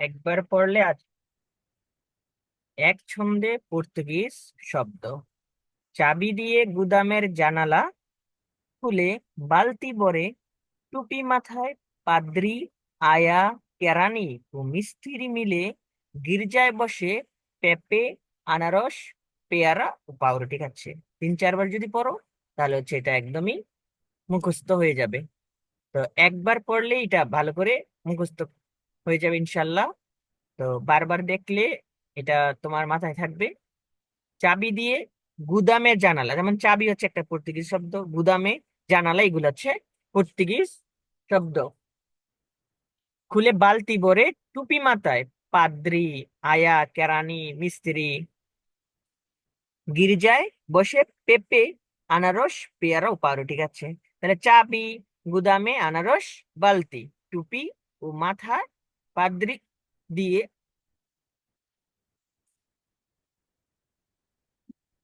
একবার পড়লে আজ এক ছন্দে পর্তুগিজ শব্দ। চাবি দিয়ে গুদামের জানালা খুলে বালতি ভরে টুপি মাথায় পাদ্রি, আয়া কেরানি ও মিস্ত্রি মিলে গির্জায় বসে পেঁপে, আনারস, পেয়ারা ও পাউরুটি খাচ্ছে। তিন চারবার যদি পড়ো, তাহলে হচ্ছে এটা একদমই মুখস্থ হয়ে যাবে। তো একবার পড়লে এটা ভালো করে মুখস্থ হয়ে যাবে ইনশাল্লাহ। তো বারবার দেখলে এটা তোমার মাথায় থাকবে। চাবি দিয়ে গুদামের জানালা, যেমন চাবি হচ্ছে একটা পর্তুগিজ শব্দ, গুদামে জানালা, এগুলো হচ্ছে পর্তুগিজ শব্দ। খুলে বালতি ভরে টুপি মাথায়, পাদ্রি, আয়া কেরানি মিস্ত্রি, গির্জায় বসে পেঁপে, আনারস, পেয়ারা ও ঠিক আছে? তাহলে চাবি, গুদামে, আনারস, বালতি, টুপি ও মাথা পাদ্রি দিয়ে